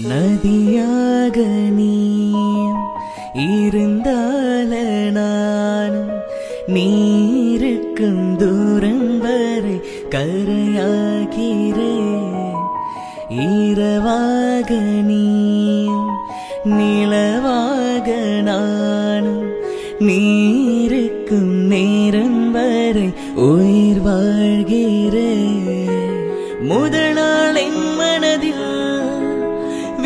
நதியாக நீ இருந்தால நானும் நீருக்கும் தூரம் வரை கரையாகிறேன் இரவாக நீயும் நிலவாக நானும் நீருக்கும் நேரம் வரை உயிர் வாழ்கிறேன் முதலாளின் மனதில்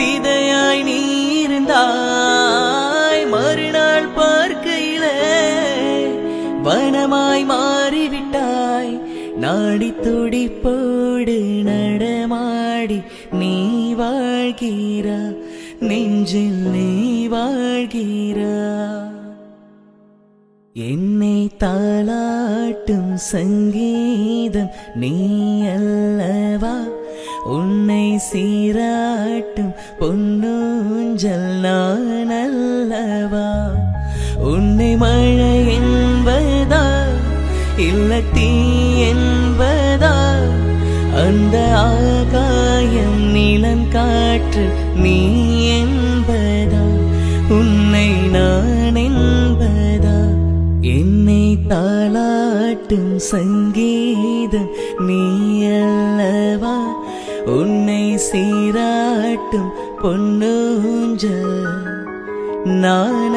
விதையாய் நீ இருந்தாய். மறுநாள் பார்க்கையில வனமாய் மாறிவிட்டாய். நாடி துடிப்போடு நடமாடி நீ வாழ்கிறா. நெஞ்சில் நீ வாழ்கிறா. என்னை தாளாட்டும் சங்கீதம் நீ அல்ல. உன்னை சீராட்டும் பொன்னூஞ்சல் நான் அல்லவா உன்னை மழை என்பதா? இல்ல தீ என்பதா? அந்த ஆகாயம் நிலம் காற்று நீ பாட்டும் சங்கீதம் நீ அல்லவா உன்னை சீராட்டும் பொன்னூஞ்சல் நான்